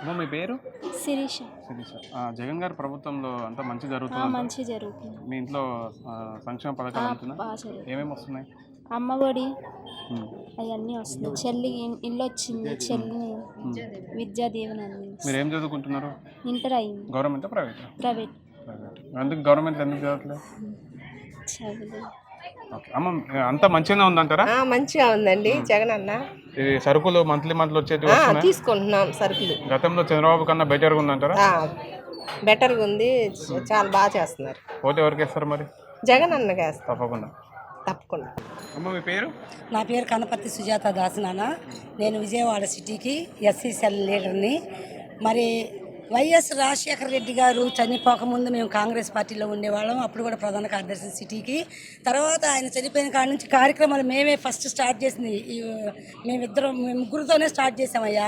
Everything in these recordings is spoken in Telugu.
అమ్మ మీ పేరు? శిరీష. శిరీష. జగన్ గారి ప్రభుత్వంలో అంతా మంచి జరుగుతుంది మంచి జరుగుతుంది. మీ ఇంట్లో సంక్షేమ పథకాలు చదువు ఏమేమి వస్తున్నాయి? అమ్మ ఒడి. అవన్నీ వస్తున్నాయి. చెల్లి ఇల్లు వచ్చింది. చెల్లిని విద్యా దీవెన మీరు ఏం చదువుకుంటున్నారు? ఇంటర్ అయింది. Government private? ప్రైవేట్. ఎందుకు గవర్నమెంట్ ఎందుకు చదవట్లేదు? చదువు అమ్మ అంతా మంచిగానే ఉందంటారా? ఆ, మంచిగా ఉందండి. జగన్ అన్న. సరుకులు మంత్లీ మంత్లీ వచ్చేది తీసుకుంటున్నాం సరుకులు. గతంలో చంద్రబాబు కన్నా బెటర్గా ఉందంటారా ఆ, బెటర్గా ఉంది చాలా బాగా చేస్తున్నారు. పోతే ఎవరికి వేస్తారు మరి? జగన్ అన్న వేస్తాం తప్పకుండా. తప్పకుండా. అమ్మ మీ పేరు? నా పేరు కనపర్తి సుజాత దాసనాన నేను విజయవాడ సిటీకి ఎస్సీ సెల్ లీడర్ని. మరి వైఎస్ రాజశేఖర రెడ్డి గారు చనిపోకముందు మేము కాంగ్రెస్ పార్టీలో ఉండేవాళ్ళం. అప్పుడు కూడా ప్రధాన కార్యదర్శి సిటీకి. తర్వాత ఆయన చనిపోయిన కాడ నుంచి కార్యక్రమాలు మేమే ఫస్ట్ స్టార్ట్ చేసింది. ఈ మేమిద్దరం మేము ముగ్గురుతోనే స్టార్ట్ చేసామయ్యా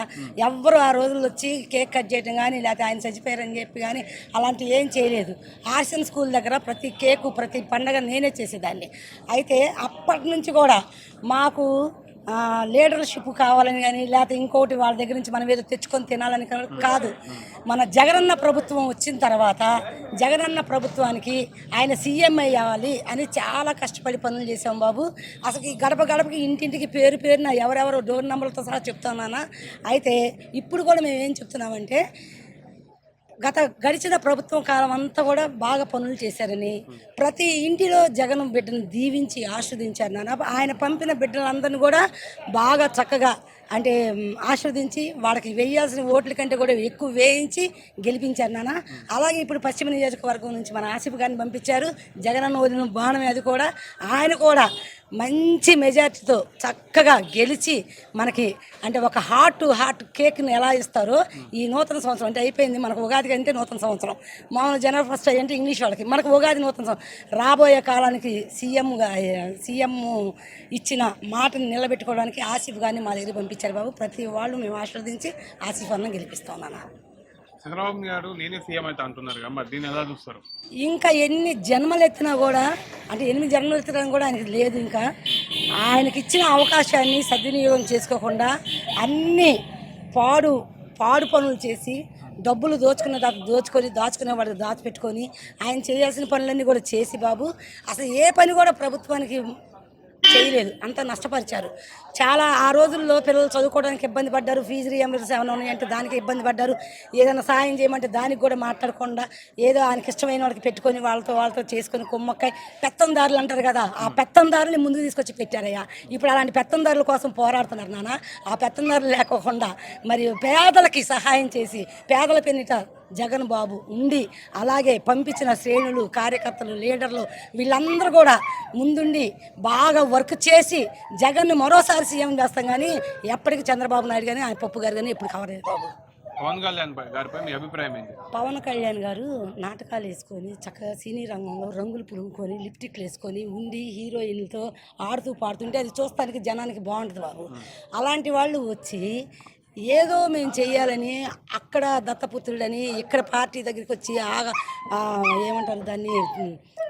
ఎవ్వరు ఆ రోజులు వచ్చి కేక్ కట్ చేయడం కానీ లేకపోతే ఆయన చనిపోయారని చెప్పి కానీ అలాంటివి ఏం చేయలేదు. ఆర్సన్ స్కూల్ దగ్గర ప్రతి కేకు ప్రతి పండగ నేనే చేసేదాన్ని. అయితే అప్పటి నుంచి కూడా మాకు లీడర్షిప్ కావాలని కానీ లేకపోతే ఇంకోటి వాళ్ళ దగ్గర నుంచి మనం ఏదో తెచ్చుకొని తినాలని కాదు. మన జగనన్న ప్రభుత్వం వచ్చిన తర్వాత జగనన్న ప్రభుత్వానికి ఆయన సీఎం అయ్యాలి అని చాలా కష్టపడి పనులు చేసాం బాబు. అసలు ఈ గడప గడపకి ఇంటింటికి పేరు పేరున ఎవరెవరో డోర్ నెంబర్లతో సహా చెప్తున్నానా అయితే ఇప్పుడు కూడా మేము ఏం చెప్తున్నామంటే గత గడిచిన ప్రభుత్వం కాలం అంతా కూడా బాగా పనులు చేశారని ప్రతి ఇంటిలో జగన్ బిడ్డను దీవించి ఆస్వాదించారు నాన్న. ఆయన పంపిన బిడ్డలందరినీ కూడా బాగా చక్కగా అంటే ఆశీర్వదించి ఆస్వాదించి వాళ్ళకి వేయాల్సిన ఓట్ల కంటే కూడా ఎక్కువ వేయించి గెలిపించారు నాన్న. అలాగే ఇప్పుడు పశ్చిమ నియోజకవర్గం నుంచి మన ఆసిఫ్ గారిని పంపించారు. జగనన్న వదిలిన బాణం అది కూడా. ఆయన కూడా మంచి మెజార్టీతో చక్కగా గెలిచి మనకి అంటే ఒక హార్ట్ టు హార్ట్ కేక్ని ఎలా ఇస్తారో ఈ నూతన సంవత్సరం అంటే అయిపోయింది మనకు ఉగాది అంటే నూతన సంవత్సరం. మామూలు జనవరి ఫస్ట్ అంటే ఇంగ్లీష్ వాళ్ళకి మనకు ఉగాది నూతన సంవత్సరం. రాబోయే కాలానికి సీఎంగా సీఎం ఇచ్చిన మాటను నిలబెట్టుకోవడానికి ఆసిఫ్ గారిని మా దగ్గర పంపించారు. బాబు. ప్రతి వాళ్ళు మేము ఆశీర్వదించి అన్న గెలిపిస్తాం నాన్న. చంద్రబాబు గారు నేనే సీఎం అయితే అంటున్నారు కదా మరి దీన్ని ఎలా చూస్తారు? ఇంకా ఎన్ని జన్మలు ఎత్తినా కూడా అంటే ఎనిమిది జన్మలు ఎత్తినా కూడా ఆయనకి లేదు ఇంకా. ఆయనకి ఇచ్చిన అవకాశాన్ని సద్వినియోగం చేసుకోకుండా అన్ని పాడు పాడు పనులు చేసి డబ్బులు దోచుకున్న దాకా దోచుకొని దాచుకునే వాడికి దాచిపెట్టుకొని ఆయన చేయాల్సిన పనులన్నీ కూడా చేసి బాబు. అసలు ఏ పని కూడా ప్రభుత్వానికి చేయలేదు అంత నష్టపరిచారు. చాలా ఆ రోజుల్లో పిల్లలు చదువుకోవడానికి ఇబ్బంది పడ్డారు ఫీజు రీఎంబర్స్ ఏమైనా ఉన్నాయంటే దానికి ఇబ్బంది పడ్డారు. ఏదైనా సాయం చేయమంటే దానికి కూడా మాట్లాడకుండా ఏదో ఆయనకి ఇష్టమైన వాడికి పెట్టుకొని వాళ్ళతో వాళ్ళతో చేసుకొని కుమ్మక్కాయ పెత్తందారులు అంటారు కదా ఆ పెత్తందారుని ముందుకు తీసుకొచ్చి పెట్టారయ్యా. ఇప్పుడు అలాంటి పెత్తందారుల కోసం పోరాడుతున్నారు నాన్న. ఆ పెత్తందారులు లేకోకుండా మరి పేదలకి సహాయం చేసి పేదల పెన్నిట జగన్ బాబు ఉండి అలాగే పంపించిన శ్రేణులు కార్యకర్తలు లీడర్లు వీళ్ళందరూ కూడా ముందుండి బాగా వర్క్ చేసి జగన్ మరోసారి సీఎం చేస్తాం కానీ ఎప్పటికీ చంద్రబాబు నాయుడు కానీ ఆయన పప్పు గారు కానీ ఎప్పుడు కవర్ బాబు. పవన్ కళ్యాణ్ పై- గారిపై మీ అభిప్రాయం ఏంటి? పవన్ కళ్యాణ్ గారు నాటకాలు వేసుకొని చక్కగా సినీ రంగంలో రంగులు పులుముకొని లిప్టిక్లు వేసుకొని ఉండి హీరోయిన్లతో ఆడుతూ పాడుతుంటే అది చూస్తానికి జనానికి బాగుంటుంది బాబు. అలాంటి వాళ్ళు వచ్చి ఏదో మేము చేయాలని అక్కడ దత్తపుత్రుడని ఇక్కడ పార్టీ దగ్గరికి వచ్చి ఆ, ఏమంటారు దాన్ని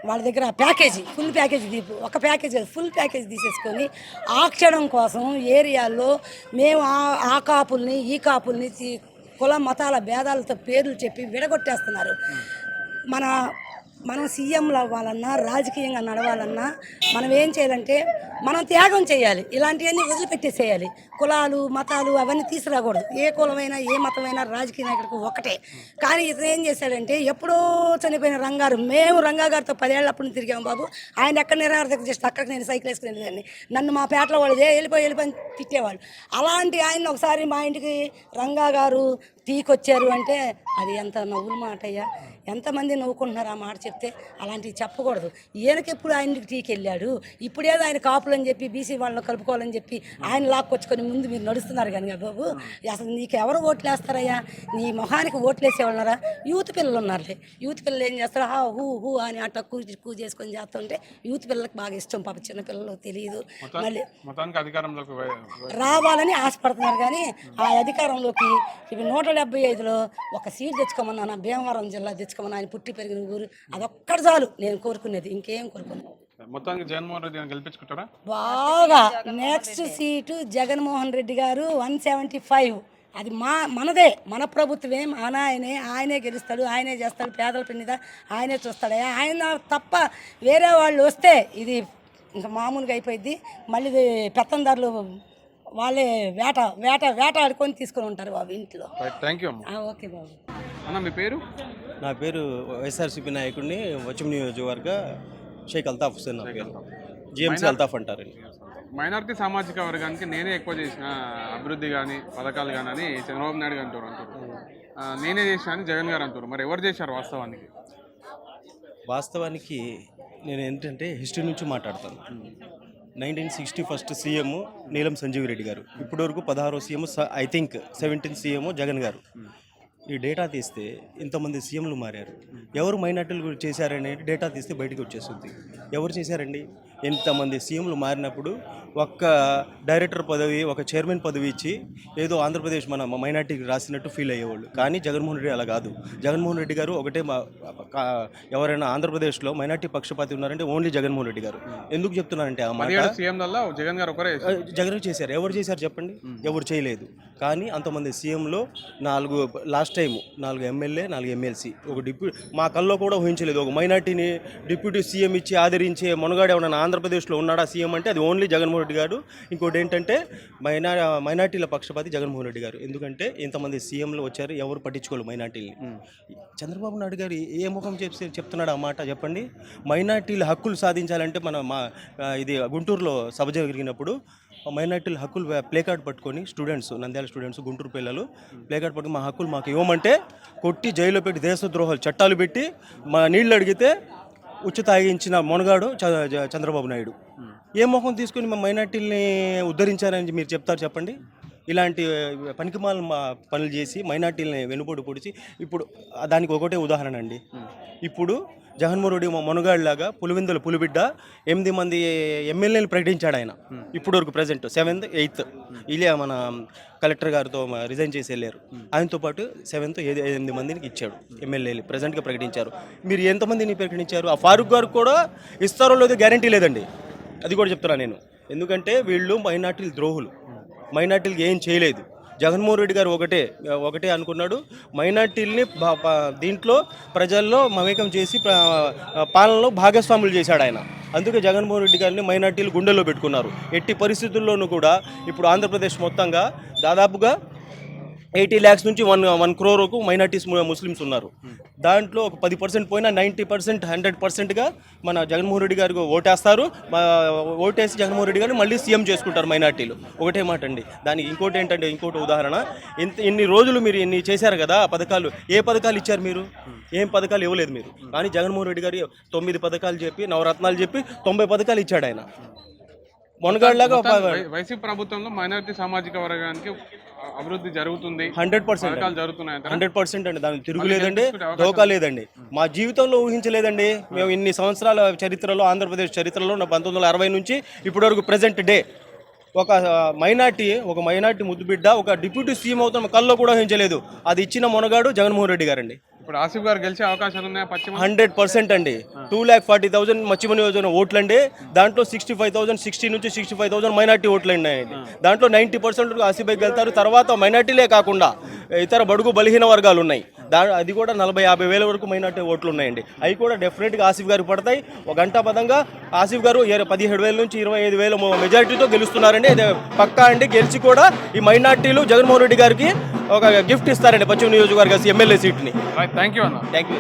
వాళ్ళ దగ్గర ప్యాకేజీ ఫుల్ ప్యాకేజీ తీపు ఒక ప్యాకేజ్ ఫుల్ ప్యాకేజ్ తీసేసుకొని ఆ క్షణం కోసం ఏరియాల్లో మేము ఆ- ఆ కాపుల్ని ఈ కాపుల్ని కుల మతాల భేదాలతో పేర్లు చెప్పి విడగొట్టేస్తున్నారు. మన మనం సీఎంలు అవ్వాలన్నా రాజకీయంగా నడవాలన్నా మనం ఏం చేయాలంటే మనం త్యాగం చేయాలి. ఇలాంటివన్నీ వదిలిపెట్టేసేయాలి. కులాలు మతాలు అవన్నీ తీసుకురాకూడదు. ఏ కులమైనా ఏ మతమైనా రాజకీయ నాయకుడికి ఒకటే కానీ ఇతను ఏం చేశాడంటే ఎప్పుడో చనిపోయిన రంగారు మేము రంగా గారితో పదేళ్ళప్పుడు తిరిగాము బాబు. ఆయన ఎక్కడ నిరార్థక చేస్తే అక్కడికి నేను సైకిల్ వేసుకుని వెళ్ళేదాన్ని నన్ను మా పేటలో వాళ్ళు వెళ్ళిపోయి వెళ్ళిపోయి తిట్టేవాళ్ళు. అలాంటి ఆయన ఒకసారి మా ఇంటికి రంగా గారు అంటే అది ఎంత నవ్వుల మాటయ్యా. ఎంతమంది నవ్వుకుంటున్నారు ఆ మాట చెప్తే అలాంటివి చెప్పకూడదు. ఈయనకి ఎప్పుడు ఆయనకి టీకి వెళ్ళాడు ఇప్పుడేదో ఆయన కాపులని చెప్పి బీసీ వాళ్ళని కలుపుకోవాలని చెప్పి ఆయన లాక్కొచ్చుకొని ముందు మీరు నడుస్తున్నారు కానీ బాబు. అసలు నీకు ఎవరు ఓట్లు వేస్తారయ్యా నీ మొహానికి ఓట్లు వేసేవాళ్ళరా యూత్ పిల్లలు ఉన్నారులే. యూత్ పిల్లలు ఏం చేస్తారు? హా హూ హూ అని అట్లా కూ కూ చేసుకొని చేస్తుంటే యూత్ పిల్లలకు బాగా ఇష్టం పాప. చిన్న పిల్లలకు తెలియదు. మళ్ళీ రావాలని ఆశపడుతున్నారు కానీ ఆ అధికారంలోకి ఇప్పుడు నూట డెబ్బై ఐదులో ఒక సీట్ తెచ్చుకోమన్నా భీమవరం జిల్లా తెచ్చుకోమన్నా ఆయన పుట్టి పెరిగిన ఊరు అదొక్కటి చాలు. నేను కోరుకునేది ఇంకేం కోరుకున్నాను మొత్తానికి జగన్మోహన్ రెడ్డి గెలిపించుకుంటారా? బాగా. నెక్స్ట్ సీటు జగన్మోహన్ రెడ్డి గారు వన్ సెవెంటీ ఫైవ్ అది మా మనదే. మన ప్రభుత్వమే మన ఆయనే ఆయనే గెలుస్తాడు ఆయనే చేస్తాడు పేదల పిన్నిద ఆయనే చూస్తాడు ఆయన తప్ప వేరే వాళ్ళు వస్తే ఇది ఇంకా మామూలుగా అయిపోయింది మళ్ళీ పెత్తందారులు వాళ్ళే వేట వేట వేట ఆడుకొని తీసుకొని ఉంటారు బాబు ఇంట్లో. ఓకే బాబు. అన్న మీ పేరు? నా పేరు వైఎస్ఆర్సీపీ నాయకుడిని వచ్చం నియోజకవర్గ షేక్ అల్తాఫ్ హుసేన్ నా పేరు. జిఎంసీ అల్తాఫ్ అంటారండి. మైనారిటీ సామాజిక వర్గానికి నేనే ఎక్కువ చేసిన అభివృద్ధి కానీ పథకాలు కానీ అని చంద్రబాబు నాయుడు గారు అంటారు అంటారు. నేనే చేసిన అని జగన్ గారు అంటారు. మరి ఎవరు చేశారు వాస్తవానికి? వాస్తవానికి నేను ఏంటంటే హిస్టరీ నుంచి మాట్లాడతాను. నైన్టీన్ సిక్స్టీ ఫస్ట్ సీఎం నీలం సంజీవ్ రెడ్డి గారు. ఇప్పటివరకు పదహారో CM I think seventeen CM Jagan గారు. ఈ డేటా తీస్తే ఇంతమంది సీఎంలు మారారు. ఎవరు మైనార్టీలు చేశారనే డేటా తీస్తే బయటకు వచ్చేస్తుంది. ఎవరు చేశారండి? ఎంతమంది సీఎంలు మారినప్పుడు ఒక్క డైరెక్టర్ పదవి ఒక చైర్మన్ పదవి ఇచ్చి ఏదో ఆంధ్రప్రదేశ్ మన మైనార్టీకి రాసినట్టు ఫీల్ అయ్యేవాళ్ళు. కానీ జగన్మోహన్ రెడ్డి అలా కాదు. జగన్మోహన్ రెడ్డి గారు ఒకటే మా- కా- ఎవరైనా ఆంధ్రప్రదేశ్లో మైనార్టీ పక్షపాతి ఉన్నారంటే ఓన్లీ జగన్మోహన్ రెడ్డి గారు. ఎందుకు చెప్తున్నానంటే ఆ మాట జగన్ గారు ఒకరే చేశారు. జగన్ చేశారు. ఎవరు చేశారు చెప్పండి? ఎవరు చేయలేదు. కానీ అంతమంది సీఎంలో నాలుగు లాస్ట్ టైం నాలుగు ఎమ్మెల్యే నాలుగు ఎమ్మెల్సీ. ఒక డిప్యూ మా కల్లో కూడా ఊహించలేదు. ఒక మైనార్టీని డిప్యూటీ సీఎం ఇచ్చి ఆదరించే మునగాడు ఎవరైనా ఆంధ్రప్రదేశ్లో ఉన్నాడా సీఎం అంటే అది ఓన్లీ జగన్మోహన్ రెడ్డి గారు. ఇంకోటి ఏంటంటే మైనా మైనార్టీల పక్షపాతి జగన్మోహన్ రెడ్డి గారు. ఎందుకంటే ఇంతమంది సీఎంలు వచ్చారు ఎవరు పట్టించుకోలేదు మైనార్టీని చంద్రబాబు నాయుడు గారు ఏ ముఖం చెప్పి చెప్తున్నాడు ఆ మాట చెప్పండి? మైనార్టీల హక్కులు సాధించాలంటే మన మా ఇది గుంటూరులో సభ జరిగినప్పుడు మైనార్టీల హక్కులు ప్లే కార్డ్ పట్టుకొని స్టూడెంట్స్ నంద్యాల స్టూడెంట్స్ గుంటూరు పిల్లలు ప్లే కార్డ్ పట్టుకొని మా హక్కులు మాకు ఇవ్వమంటే కొట్టి జైల్లో పెట్టి దేశద్రోహాలు చట్టాలు పెట్టి మా నీళ్ళు అడిగితే ఉచ్చు తాగించిన మొనగాడు చంద్రబాబు నాయుడు. ఏ ముఖం తీసుకొని మా మైనార్టీల్ని ఉద్ధరించారని మీరు చెప్తారు చెప్పండి? ఇలాంటి పనికిమాల మా పనులు చేసి మైనార్టీలని వెనుబడి పొడిచి ఇప్పుడు దానికి ఒకటే ఉదాహరణ అండి. ఇప్పుడు జగన్మోహన్ రెడ్డి మా మునగాడిలాగా పులిబిడ్డ ఎనిమిది మంది ఎమ్మెల్యేలు ప్రకటించాడు ఆయన. ఇప్పుడు వరకు ప్రజెంట్ సెవెంత్ ఎయిత్. ఇలా మన కలెక్టర్ గారితో రిజైన్ చేసి వెళ్ళారు. ఆయనతో పాటు సెవెంత్ ఎనిమిది మందికి ఇచ్చాడు ఎమ్మెల్యేలు ప్రజెంట్గా ప్రకటించారు. మీరు ఎంతమందిని ప్రకటించారు? ఆ ఫారూక్ గారు కూడా ఇస్తారో లేదో గ్యారంటీ లేదండి. అది కూడా చెప్తున్నా నేను. ఎందుకంటే వీళ్ళు మైనార్టీలు ద్రోహులు. మైనార్టీలకి ఏం చేయలేదు. జగన్మోహన్ రెడ్డి గారు ఒకటే ఒకటే అనుకున్నాడు. మైనార్టీల్ని దీంట్లో ప్రజల్లో మమేకం చేసి పాలనలో భాగస్వాములు చేశాడు ఆయన. అందుకే జగన్మోహన్ రెడ్డి గారిని మైనార్టీలు గుండెల్లో పెట్టుకున్నారు. ఎట్టి పరిస్థితుల్లోనూ కూడా ఇప్పుడు ఆంధ్రప్రదేశ్ మొత్తంగా దాదాపుగా ఎయిటీ ల్యాక్స్ నుంచి వన్ వన్ క్రోర్ వరకు మైనార్టీస్ ముస్లిమ్స్ ఉన్నారు. దాంట్లో ఒక పది పర్సెంట్ పోయినా నైంటీ పర్సెంట్ హండ్రెడ్ పర్సెంట్గా మన జగన్మోహన్ రెడ్డి గారికి ఓటేస్తారు. ఓటేసి జగన్మోహన్ రెడ్డి గారిని మళ్ళీ సీఎం చేసుకుంటారు మైనార్టీలు. ఒకటే మాట అండి. దానికి ఇంకోటి ఏంటంటే ఇంకోటి ఉదాహరణ. ఇంత ఇన్ని రోజులు మీరు ఇన్ని చేశారు కదా పథకాలు ఏ పథకాలు ఇచ్చారు మీరు? ఏం పథకాలు ఇవ్వలేదు మీరు. కానీ జగన్మోహన్ రెడ్డి గారు తొమ్మిది పథకాలు చెప్పి నవరత్నాలు చెప్పి తొంభై పథకాలు ఇచ్చాడు ఆయన. మొనగాడిలాగా వై- వైసీపీ ప్రభుత్వంలో మైనారిటీ సామాజిక వర్గానికి అభివృద్ధి జరుగుతుంది. Hundred percent? హండ్రెడ్ పర్సెంట్ అండి. దానికి తిరుగులేదండి ధోకా లేదండి మా జీవితంలో ఊహించలేదండి. మేము ఇన్ని సంవత్సరాల చరిత్రలో ఆంధ్రప్రదేశ్ చరిత్రలో పంతొమ్మిది వందల అరవై నుంచి ఇప్పటి వరకు ప్రజెంట్ డే ఒక మైనార్టీ ఒక మైనార్టీ ముద్దుబిడ్డ ఒక డిప్యూటీ సీఎం అవుతున్న కల్లో కూడా ఊహించలేదు. అది ఇచ్చిన మొనగాడు జగన్మోహన్ రెడ్డి గారండి. ఇప్పుడు ఆసిఫ్ గారు గెలిచే అవకాశాలు ఉన్నాయా? పశ్చిమ హండ్రెడ్ పర్సెంట్ అండి. టూ ల్యాక్ ఫార్టీ థౌసండ్ మచ్చిమ నియోజకవర్గం ఓట్లు అండి దాంట్లో సిక్స్టీ ఫైవ్ థౌసండ్ సిక్స్టీ నుంచి సిక్స్టీ ఫైవ్ థౌసండ్ మైనార్టీ ఓట్లు ఉన్నాయండి దాంట్లో నైంటీ పర్సెంట్ ఆసిఫ్ వెళ్తారు తర్వాత మైనార్టీలే కాకుండా ఇతర బడుగు బలహీన వర్గాలు ఉన్నాయి. దా అది కూడా నలభై యాభై వేల వరకు మైనార్టీ ఓట్లు ఉన్నాయండి. అవి కూడా డెఫినెట్గా ఆసిఫ్ గారికి పడతాయి. ఒక గంట పదంగా ఆసిఫ్ గారు పదిహేడు వేల నుంచి ఇరవై ఐదు వేల మెజారిటీతో గెలుస్తున్నారండి. ఇది పక్కా అండి గెలిచి కూడా ఈ మైనార్టీలు జగన్మోహన్ రెడ్డి గారికి ఒక గిఫ్ట్ ఇస్తారండి పశ్చిమ నియోజకవర్గ ఎమ్మెల్యే సీట్ని. థ్యాంక్ యూ అన్న. Thank you